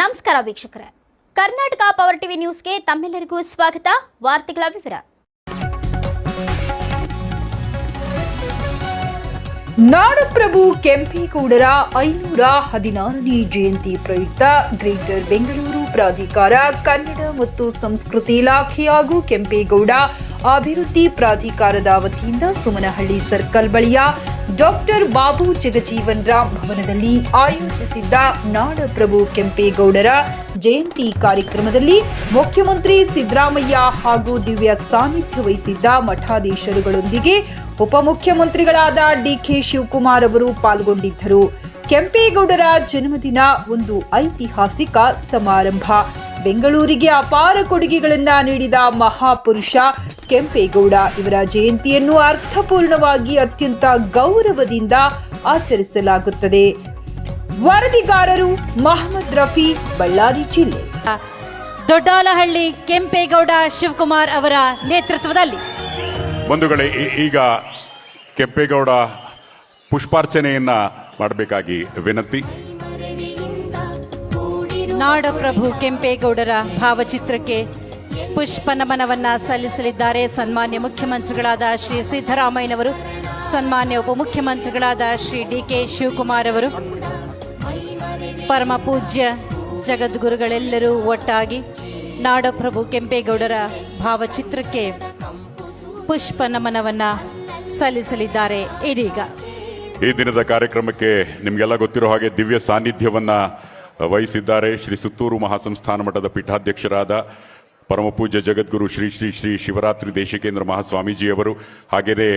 ನಮಸ್ಕಾರ ವೀಕ್ಷಕರೇ. Karnataka power TV ನ್ಯೂಸ್ಗೆ ತಮ್ಮೆಲ್ಲರಿಗೂ ಸ್ವಾಗತ. ವಾರ್ತೆಗಳ ವಿವರ. ನಾಡಪ್ರಭು ಕೆಂಪೇಗೌಡರ ಐನೂರ ಹದಿನಾರನೇ ಜಯಂತಿ ಪ್ರಯುಕ್ತ ಗ್ರೇಟರ್ ಬೆಂಗಳೂರು ಪ್ರಾಧಿಕಾರ ಕನ್ನಡ ಮತ್ತು ಸಂಸ್ಕೃತಿ ಇಲಾಖೆ ಹಾಗೂ ಕೆಂಪೇಗೌಡ ಅಭಿವೃದ್ಧಿ ಪ್ರಾಧಿಕಾರದ ವತಿಯಿಂದ ಸುಮನಹಳ್ಳಿ ಸರ್ಕಲ್ ಬಳಿಯ ಡಾಕ್ಟರ್ ಬಾಬು ಜಗಜೀವನ್ ರಾಮ್ ಭವನದಲ್ಲಿ ಆಯೋಜಿಸಿದ್ದ ನಾಡಪ್ರಭು ಕೆಂಪೇಗೌಡರ ಜಯಂತಿ ಕಾರ್ಯಕ್ರಮದಲ್ಲಿ ಮುಖ್ಯಮಂತ್ರಿ ಸಿದ್ದರಾಮಯ್ಯ ಹಾಗೂ ದಿವ್ಯ ಸಾನ್ನಿಧ್ಯ ವಹಿಸಿದ್ದ ಮಠಾಧೀಶರುಗಳೊಂದಿಗೆ ಉಪಮುಖ್ಯಮಂತ್ರಿಗಳಾದ ಡಿಕೆ ಶಿವಕುಮಾರ್ ಅವರು ಪಾಲ್ಗೊಂಡಿದ್ದರು. ಕೆಂಪೇಗೌಡರ ಜನ್ಮದಿನ ಒಂದು ಐತಿಹಾಸಿಕ ಸಮಾರಂಭ. ಬೆಂಗಳೂರಿಗೆ ಅಪಾರ ಕೊಡುಗೆಗಳನ್ನ ನೀಡಿದ ಮಹಾಪುರುಷ ಕೆಂಪೇಗೌಡ. ಇವರ ಜಯಂತಿಯನ್ನು ಅರ್ಥಪೂರ್ಣವಾಗಿ ಅತ್ಯಂತ ಗೌರವದಿಂದ ಆಚರಿಸಲಾಗುತ್ತದೆ. ವರದಿಗಾರರು ಮಹಮ್ಮದ್ ರಫಿ ಬಳ್ಳಾರಿ ಜಿಲ್ಲೆ. ದೊಡ್ಡಾಲಹಳ್ಳಿ ಕೆಂಪೇಗೌಡ ಶಿವಕುಮಾರ್ ಅವರ ನೇತೃತ್ವದಲ್ಲಿ. ಬಂಧುಗಳೇ ಈಗ ಕೆಂಪೇಗೌಡ ಪುಷ್ಪಾರ್ಚನೆಯನ್ನ ಮಾಡಬೇಕಾಗಿ ವಿನಂತಿ. ನಾಡಪ್ರಭು ಕೆಂಪೇಗೌಡರ ಭಾವಚಿತ್ರಕ್ಕೆ ಪುಷ್ಪ ನಮನವನ್ನ ಸಲ್ಲಿಸಲಿದ್ದಾರೆ. ಸನ್ಮಾನ್ಯ ಮುಖ್ಯಮಂತ್ರಿಗಳಾದ ಶ್ರೀ ಸಿದ್ದರಾಮಯ್ಯನವರು, ಸನ್ಮಾನ್ಯ ಉಪಮುಖ್ಯಮಂತ್ರಿಗಳಾದ ಶ್ರೀ ಡಿ ಕೆ ಶಿವಕುಮಾರ್ ಅವರು, ಪರಮ ಪೂಜ್ಯ ಜಗದ್ಗುರುಗಳೆಲ್ಲರೂ ಒಟ್ಟಾಗಿ ನಾಡಪ್ರಭು ಕೆಂಪೇಗೌಡರ ಭಾವಚಿತ್ರಕ್ಕೆ ಪುಷ್ಪ ನಮನವನ್ನ ಸಲ್ಲಿಸಲಿದ್ದಾರೆ. ಇದೀಗ ಈ ದಿನದ ಕಾರ್ಯಕ್ರಮಕ್ಕೆ ನಿಮಗೆಲ್ಲ ಗೊತ್ತಿರೋ ಹಾಗೆ ದಿವ್ಯ ಸಾನ್ನಿಧ್ಯವನ್ನ ವಹಿಸಿದ್ದಾರೆ. ಶ್ರೀ ಸುತ್ತೂರು ಮಹಾಸಂಸ್ಥಾನ ಮಠದ ಪೀಠಾಧ್ಯಕ್ಷರಾದ ಪರಮ ಪೂಜ್ಯ ಜಗದ್ಗುರು ಶ್ರೀ ಶ್ರೀ ಶ್ರೀ ಶಿವರಾತ್ರಿ ದೇಶಿಕೇಂದ್ರ ಮಹಾಸ್ವಾಮೀಜಿಯವರು ಹಾಗೆಯೇ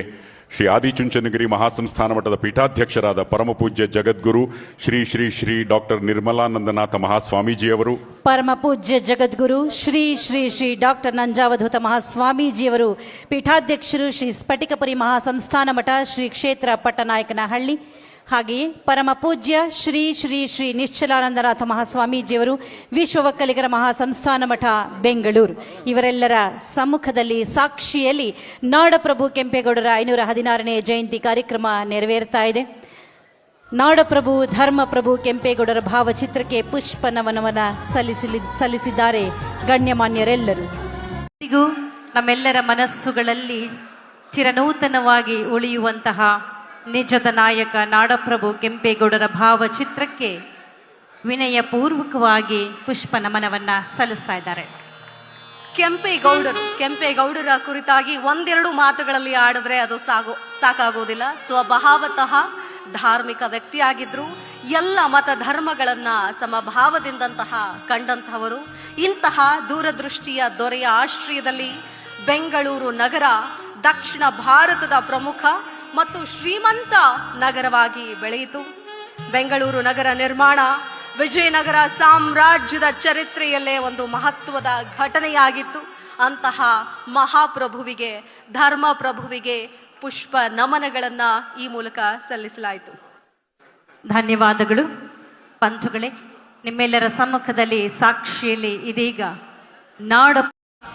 ಶ್ರೀ ಆದಿಚುಂಚನಗಿರಿ ಮಹಾಸಂಸ್ಥಾನ ಮಠದ ಪೀಠಾಧ್ಯಕ್ಷರಾದ ಪರಮ ಪೂಜ್ಯ ಜಗದ್ಗುರು ಶ್ರೀ ಶ್ರೀ ಶ್ರೀ ಡಾಕ್ಟರ್ ನಿರ್ಮಲಾನಂದನಾಥ ಮಹಾಸ್ವಾಮೀಜಿಯವರು ಪರಮ ಪೂಜ್ಯ ಜಗದ್ಗುರು ಶ್ರೀ ಶ್ರೀ ಶ್ರೀ ಡಾಕ್ಟರ್ ನಂಜಾವಧೂತ ಮಹಾಸ್ವಾಮೀಜಿಯವರು ಪೀಠಾಧ್ಯಕ್ಷರು ಶ್ರೀ ಸ್ಫಟಿಕಪುರಿ ಮಹಾಸಂಸ್ಥಾನ ಮಠ ಶ್ರೀ ಕ್ಷೇತ್ರ ಪಟ್ಟನಾಯಕನಹಳ್ಳಿ ಹಾಗೆಯೇ ಪರಮ ಪೂಜ್ಯ ಶ್ರೀ ಶ್ರೀ ಶ್ರೀ ನಿಶ್ಚಲಾನಂದನಾಥ ಮಹಾಸ್ವಾಮೀಜಿಯವರು ವಿಶ್ವ ಒಕ್ಕಲಿಗರ ಮಹಾಸಂಸ್ಥಾನ ಮಠ ಬೆಂಗಳೂರು. ಇವರೆಲ್ಲರ ಸಮ್ಮುಖದಲ್ಲಿ, ಸಾಕ್ಷಿಯಲ್ಲಿ ನಾಡಪ್ರಭು ಕೆಂಪೇಗೌಡರ ಐನೂರ ಹದಿನಾರನೇ ಜಯಂತಿ ಕಾರ್ಯಕ್ರಮ ನೆರವೇರ್ತಾ ಇದೆ. ನಾಡಪ್ರಭು, ಧರ್ಮಪ್ರಭು ಕೆಂಪೇಗೌಡರ ಭಾವಚಿತ್ರಕ್ಕೆ ಪುಷ್ಪ ನಮನವನ ಸಲ್ಲಿಸಲಿ, ಸಲ್ಲಿಸಿದ್ದಾರೆ ಗಣ್ಯಮಾನ್ಯರೆಲ್ಲರೂ. ನಮ್ಮೆಲ್ಲರ ಮನಸ್ಸುಗಳಲ್ಲಿ ಚಿರನೂತನವಾಗಿ ಉಳಿಯುವಂತಹ ನಿಜದ ನಾಯಕ ನಾಡಪ್ರಭು ಕೆಂಪೇಗೌಡರ ಭಾವಚಿತ್ರಕ್ಕೆ ವಿನಯಪೂರ್ವಕವಾಗಿ ಪುಷ್ಪ ನಮನವನ್ನ ಸಲ್ಲಿಸ್ತಾ ಇದ್ದಾರೆ. ಕೆಂಪೇಗೌಡರು, ಕೆಂಪೇಗೌಡರ ಕುರಿತಾಗಿ ಒಂದೆರಡು ಮಾತುಗಳಲ್ಲಿ ಆಡಿದ್ರೆ ಅದು ಸಾಗು ಸಾಕಾಗೋದಿಲ್ಲ ಸ್ವಭಾವತಃ ಧಾರ್ಮಿಕ ವ್ಯಕ್ತಿಯಾಗಿದ್ರು, ಎಲ್ಲ ಮತ ಧರ್ಮಗಳನ್ನ ಸಮಭಾವದಿಂದಂತಹ ಕಂಡಂತಹವರು ಇಂತಹ ದೂರದೃಷ್ಟಿಯ ದೊರೆಯ ಆಶ್ರಯದಲ್ಲಿ ಬೆಂಗಳೂರು ನಗರ ದಕ್ಷಿಣ ಭಾರತದ ಪ್ರಮುಖ ಮತ್ತು ಶ್ರೀಮಂತ ನಗರವಾಗಿ ಬೆಳೆಯಿತು. ಬೆಂಗಳೂರು ನಗರ ನಿರ್ಮಾಣ ವಿಜಯನಗರ ಸಾಮ್ರಾಜ್ಯದ ಚರಿತ್ರೆಯಲ್ಲೇ ಒಂದು ಮಹತ್ವದ ಘಟನೆಯಾಗಿತ್ತು. ಅಂತಹ ಮಹಾಪ್ರಭುವಿಗೆ ಧರ್ಮ ಪ್ರಭುವಿಗೆ ಪುಷ್ಪ ನಮನಗಳನ್ನ ಈ ಮೂಲಕ ಸಲ್ಲಿಸಲಾಯಿತು. ಧನ್ಯವಾದಗಳು. ಪಂಥಗಳೇ ನಿಮ್ಮೆಲ್ಲರ ಸಮ್ಮುಖದಲ್ಲಿ ಸಾಕ್ಷಿಯಲ್ಲಿ ಇದೀಗ ನಾಡ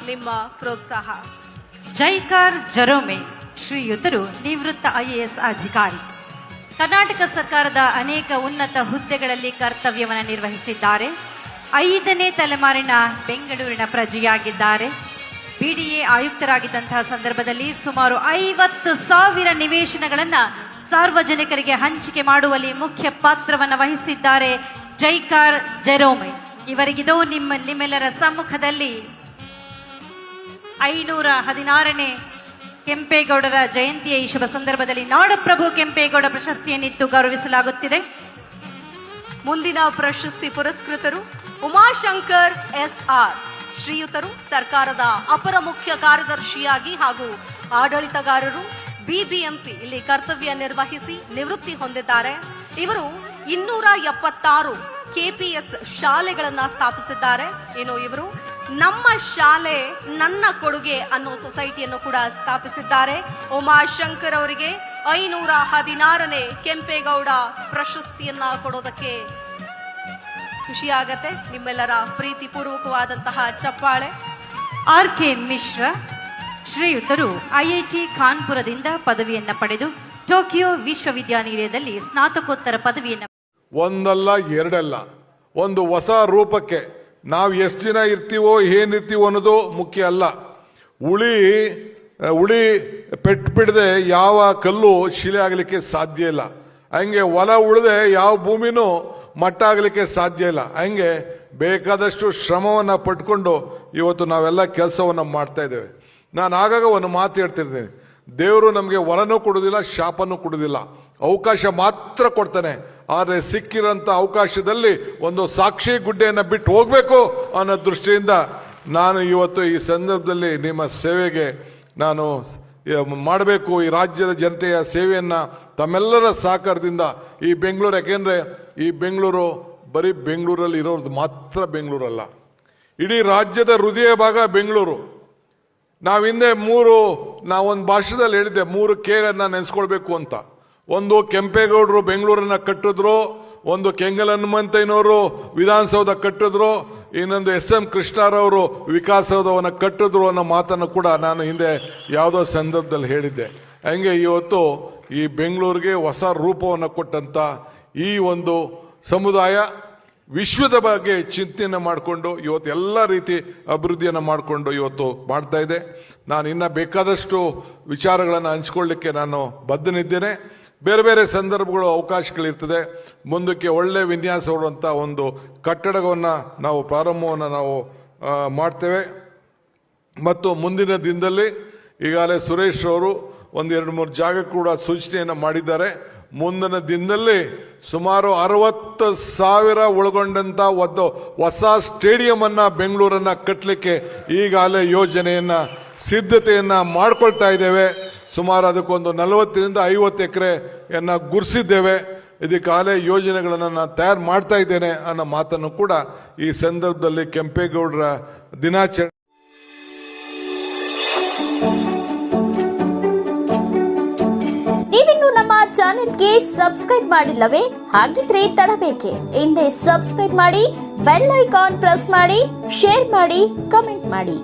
ನಿಮ್ಮ ಪ್ರೋತ್ಸಾಹ. ಜೈಕಾರ್ ಜರೋಮೆ. ಶ್ರೀಯುತರು ನಿವೃತ್ತ ಐಎಎಸ್ ಅಧಿಕಾರಿ. ಕರ್ನಾಟಕ ಸರ್ಕಾರದ ಅನೇಕ ಉನ್ನತ ಹುದ್ದೆಗಳಲ್ಲಿ ಕರ್ತವ್ಯವನ್ನು ನಿರ್ವಹಿಸಿದ್ದಾರೆ. ಐದನೇ ತಲೆಮಾರಿನ ಬೆಂಗಳೂರಿನ ಪ್ರಜೆಯಾಗಿದ್ದಾರೆ. ಬಿಡಿಎ ಆಯುಕ್ತರಾಗಿದ್ದಂತಹ ಸಂದರ್ಭದಲ್ಲಿ ಸುಮಾರು ಐವತ್ತು ಸಾವಿರ ನಿವೇಶನಗಳನ್ನು ಸಾರ್ವಜನಿಕರಿಗೆ ಹಂಚಿಕೆ ಮಾಡುವಲ್ಲಿ ಮುಖ್ಯ ಪಾತ್ರವನ್ನು ವಹಿಸಿದ್ದಾರೆ ಜೈಕಾರ್ ಜೆರೋಮೆ. ಇವರಿಗಿದು ನಿಮ್ಮ ನಿಮ್ಮೆಲ್ಲರ ಸಮ್ಮುಖದಲ್ಲಿ ಐನೂರ ಹದಿನಾರನೇ ಕೆಂಪೇಗೌಡರ ಜಯಂತಿಯ ಈ ಶುಭ ಸಂದರ್ಭದಲ್ಲಿ ನಾಡಪ್ರಭು ಕೆಂಪೇಗೌಡ ಪ್ರಶಸ್ತಿಯನ್ನಿತ್ತು ಗೌರವಿಸಲಾಗುತ್ತಿದೆ. ಮುಂದಿನ ಪ್ರಶಸ್ತಿ ಪುರಸ್ಕೃತರು ಉಮಾಶಂಕರ್ ಎಸ್ ಆರ್ ಶ್ರೀಯುತರು ಸರ್ಕಾರದ ಅಪರ ಮುಖ್ಯ ಕಾರ್ಯದರ್ಶಿಯಾಗಿ ಹಾಗೂ ಆಡಳಿತಗಾರರು ಬಿಬಿಎಂಪಿ ಇಲ್ಲಿ ಕರ್ತವ್ಯ ನಿರ್ವಹಿಸಿ ನಿವೃತ್ತಿ ಹೊಂದಿದ್ದಾರೆ. ಇವರು ಇನ್ನೂರ ಎಪ್ಪತ್ತಾರು ಕೆಪಿಎಸ್ ಶಾಲೆಗಳನ್ನ ಸ್ಥಾಪಿಸಿದ್ದಾರೆ. ಏನು ಇವರು ನಮ್ಮ ಶಾಲೆ ನನ್ನ ಕೊಡುಗೆ ಅನ್ನೋ ಸೊಸೈಟಿಯನ್ನು ಕೂಡ ಸ್ಥಾಪಿಸಿದ್ದಾರೆ. ಉಮಾಶಂಕರ್ ಅವರಿಗೆ ಐನೂರ ಹದಿನಾರನೇ ಕೆಂಪೇಗೌಡ ಪ್ರಶಸ್ತಿಯನ್ನ ಕೊಡೋದಕ್ಕೆ ಖುಷಿಯಾಗತ್ತೆ ನಿಮ್ಮೆಲ್ಲರ ಪ್ರೀತಿಪೂರ್ವಕವಾದಂತಹ ಚಪ್ಪಾಳೆ. ಆರ್ ಕೆ ಮಿಶ್ರಾ ಶ್ರೀಯುತರು ಐಐಟಿ ಕಾನ್ಪುರದಿಂದ ಪದವಿಯನ್ನ ಪಡೆದು ಟೋಕಿಯೋ ವಿಶ್ವವಿದ್ಯಾನಿಲಯದಲ್ಲಿ ಸ್ನಾತಕೋತ್ತರ ಪದವಿಯನ್ನು ಒಂದಲ್ಲ ಎರಡಲ್ಲ ಒಂದು ಹೊಸ ರೂಪಕ್ಕೆ ನಾವು ಎಷ್ಟು ದಿನ ಇರ್ತೀವೋ ಏನಿರ್ತೀವೋ ಅನ್ನೋದು ಮುಖ್ಯ ಅಲ್ಲ. ಉಳಿ ಉಳಿ ಪೆಟ್ಟು ಬಿಡದೆ ಯಾವ ಕಲ್ಲು ಶಿಲೆ ಆಗಲಿಕ್ಕೆ ಸಾಧ್ಯ ಇಲ್ಲ. ಹಂಗೆ ಹೊಲ ಉಳಿದೆ ಯಾವ ಭೂಮಿನೂ ಮಟ್ಟ ಆಗಲಿಕ್ಕೆ ಸಾಧ್ಯ ಇಲ್ಲ. ಹಂಗೆ ಬೇಕಾದಷ್ಟು ಶ್ರಮವನ್ನು ಪಟ್ಕೊಂಡು ಇವತ್ತು ನಾವೆಲ್ಲ ಕೆಲಸವನ್ನು ಮಾಡ್ತಾ ಇದ್ದೇವೆ. ನಾನು ಆಗಾಗ ಒಂದು ಮಾತು ಹೇಳ್ತಿರ್ತೀನಿ. ದೇವರು ನಮಗೆ ವರನೂ ಕೊಡೋದಿಲ್ಲ, ಶಾಪನೂ ಕೊಡೋದಿಲ್ಲ. ಅವಕಾಶ ಮಾತ್ರ ಕೊಡ್ತಾನೆ. ಆದರೆ ಸಿಕ್ಕಿರೋಂಥ ಅವಕಾಶದಲ್ಲಿ ಒಂದು ಸಾಕ್ಷಿ ಗುಡ್ಡೆಯನ್ನು ಬಿಟ್ಟು ಹೋಗಬೇಕು ಅನ್ನೋ ದೃಷ್ಟಿಯಿಂದ ನಾನು ಇವತ್ತು ಈ ಸಂದರ್ಭದಲ್ಲಿ ನಿಮ್ಮ ಸೇವೆಗೆ ನಾನು ಮಾಡಬೇಕು ಈ ರಾಜ್ಯದ ಜನತೆಯ ಸೇವೆಯನ್ನು ತಮ್ಮೆಲ್ಲರ ಸಹಕಾರದಿಂದ ಈ ಬೆಂಗಳೂರು. ಯಾಕೆಂದರೆ ಈ ಬೆಂಗಳೂರು ಬರೀ ಬೆಂಗಳೂರಲ್ಲಿ ಇರೋದು ಮಾತ್ರ ಬೆಂಗಳೂರಲ್ಲ. ಇಡೀ ರಾಜ್ಯದ ಹೃದಯ ಭಾಗ ಬೆಂಗಳೂರು. ನಾವು ಹಿಂದೆ ಮೂರು, ನಾವೊಂದು ಭಾಷೆದಲ್ಲಿ ಹೇಳಿದ್ದೆ, ಮೂರು ಕೆ ನೆನೆಸ್ಕೊಳ್ಬೇಕು ಅಂತ. ಒಂದು ಕೆಂಪೇಗೌಡರು ಬೆಂಗಳೂರನ್ನ ಕಟ್ಟಿದ್ರು, ಒಂದು ಕೆಂಗಲ್ ಹನುಮಂತಯ್ಯನವರು ವಿಧಾನಸೌಧ ಕಟ್ಟಿದ್ರು, ಇನ್ನೊಂದು ಎಸ್ ಎಂ ಕೃಷ್ಣರವರು ವಿಕಾಸಸೌಧವನ್ನು ಕಟ್ಟಿದ್ರು ಅನ್ನೋ ಮಾತನ್ನು ಕೂಡ ನಾನು ಹಿಂದೆ ಯಾವುದೋ ಸಂದರ್ಭದಲ್ಲಿ ಹೇಳಿದ್ದೆ. ಹಂಗೆ ಇವತ್ತು ಈ ಬೆಂಗಳೂರಿಗೆ ಹೊಸ ರೂಪವನ್ನು ಕೊಟ್ಟಂಥ ಈ ಒಂದು ಸಮುದಾಯ ವಿಶ್ವದ ಬಗ್ಗೆ ಚಿಂತನೆ ಮಾಡಿಕೊಂಡು ಇವತ್ತು ಎಲ್ಲ ರೀತಿ ಅಭಿವೃದ್ಧಿಯನ್ನು ಮಾಡಿಕೊಂಡು ಇವತ್ತು ಮಾಡ್ತಾ ಇದೆ. ನಾನು ಇನ್ನ ಬೇಕಾದಷ್ಟು ವಿಚಾರಗಳನ್ನು ಹಂಚ್ಕೊಳ್ಳಿಕ್ಕೆ ನಾನು ಬದ್ಧನಿದ್ದೇನೆ. ಬೇರೆ ಬೇರೆ ಸಂದರ್ಭಗಳು ಅವಕಾಶಗಳಿರ್ತದೆ. ಮುಂದಕ್ಕೆ ಒಳ್ಳೆ ವಿನ್ಯಾಸವುಳ್ಳಂಥ ಒಂದು ಕಟ್ಟಡವನ್ನು ನಾವು ಪ್ರಾರಂಭವನ್ನು ನಾವು ಮಾಡ್ತೇವೆ. ಮತ್ತು ಮುಂದಿನ ದಿನದಲ್ಲಿ ಈಗಾಗಲೇ ಸುರೇಶ್ ಅವರು ಒಂದು ಎರಡು ಮೂರು ಜಾಗ ಕೂಡ ಸೂಚನೆಯನ್ನು ಮಾಡಿದ್ದಾರೆ. ಮುಂದಿನ ದಿನದಲ್ಲಿ ಸುಮಾರು ಅರವತ್ತು ಸಾವಿರ ಒಳಗೊಂಡಂಥ ಒಂದು ಹೊಸ ಸ್ಟೇಡಿಯಮನ್ನು ಬೆಂಗಳೂರನ್ನ ಕಟ್ಟಲಿಕ್ಕೆ ಈಗಾಗಲೇ ಯೋಜನೆಯನ್ನು, ಸಿದ್ಧತೆಯನ್ನು ಮಾಡ್ಕೊಳ್ತಾ ಇದ್ದೇವೆ. ಸುಮಾರು ಅದಕ್ಕೊಂದು ನಲವತ್ತರಿಂದ ಐವತ್ತು ಎಕರೆಯನ್ನು ಗುರುಸಿದ್ದೇವೆ. ಇದಕ್ಕಾಗಲೇ ಯೋಜನೆಗಳನ್ನು ನಾನು ತಯಾರು ಮಾಡ್ತಾ ಇದ್ದೇನೆ ಅನ್ನೋ ಮಾತನ್ನು ಕೂಡ ಈ ಸಂದರ್ಭದಲ್ಲಿ ಕೆಂಪೇಗೌಡರ ದಿನಾಚರಣೆ ನೀವಿನ್ನು ನಮ್ಮ ಚಾನೆಲ್ಗೆ ಸಬ್ಸ್ಕ್ರೈಬ್ ಮಾಡಿಲ್ಲವೇ? ಹಾಗಿದ್ರೆ ತಡಬೇಕೆ. ಹಿಂದೆ ಸಬ್ಸ್ಕ್ರೈಬ್ ಮಾಡಿ, ಬೆಲ್ ಐಕಾನ್ ಪ್ರೆಸ್ ಮಾಡಿ, ಶೇರ್ ಮಾಡಿ, ಕಮೆಂಟ್ ಮಾಡಿ.